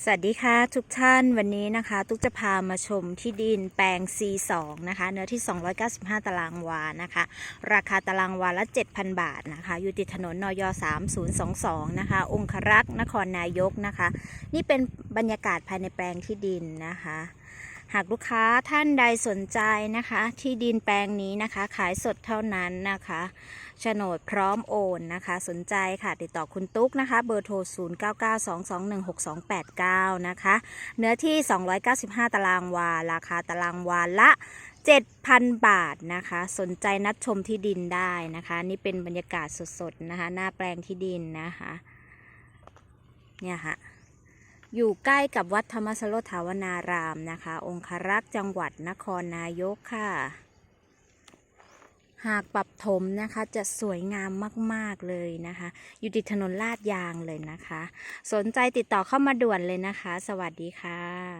สวัสดีค่ะทุกท่านวันนี้นะคะ ตุ๊กจะพามาชมที่ดินแปลง C2 นะคะ เนื้อที่ 295 ตารางวานะคะ ราคาตารางวาละ 7,000 บาทนะคะ อยู่ติดถนนนย3022 นะคะ องครักษ์นครนายกนะคะ นี่เป็นบรรยากาศภายในแปลงที่ดินนะคะ หากลูกค้าท่านใดสนใจนะคะ ที่ดินแปลงนี้นะคะ ขายสดเท่านั้นนะคะโฉนดพร้อมโอนนะคะ สนใจค่ะติดต่อคุณตุ๊กนะคะ เบอร์โทร 0992216289 นะคะ เนื้อที่ 295 ตารางวา ราคาตารางวาละ 7,000 บาทนะคะ สนใจนัดชมที่ดินได้นะคะ นี่เป็นบรรยากาศสดๆนะคะ หน้าแปลงที่ดินนะคะ เนี่ยค่ะ อยู่ใกล้กับวัดธรรมสโลถาวนารามนะคะ องครักษ์จังหวัดนครนายกค่ะ หากปรับถมนะคะจะสวยงามมากๆเลยนะคะ อยู่ติดถนนลาดยางเลยนะคะ สนใจติดต่อเข้ามาด่วนเลยนะคะ สวัสดีค่ะ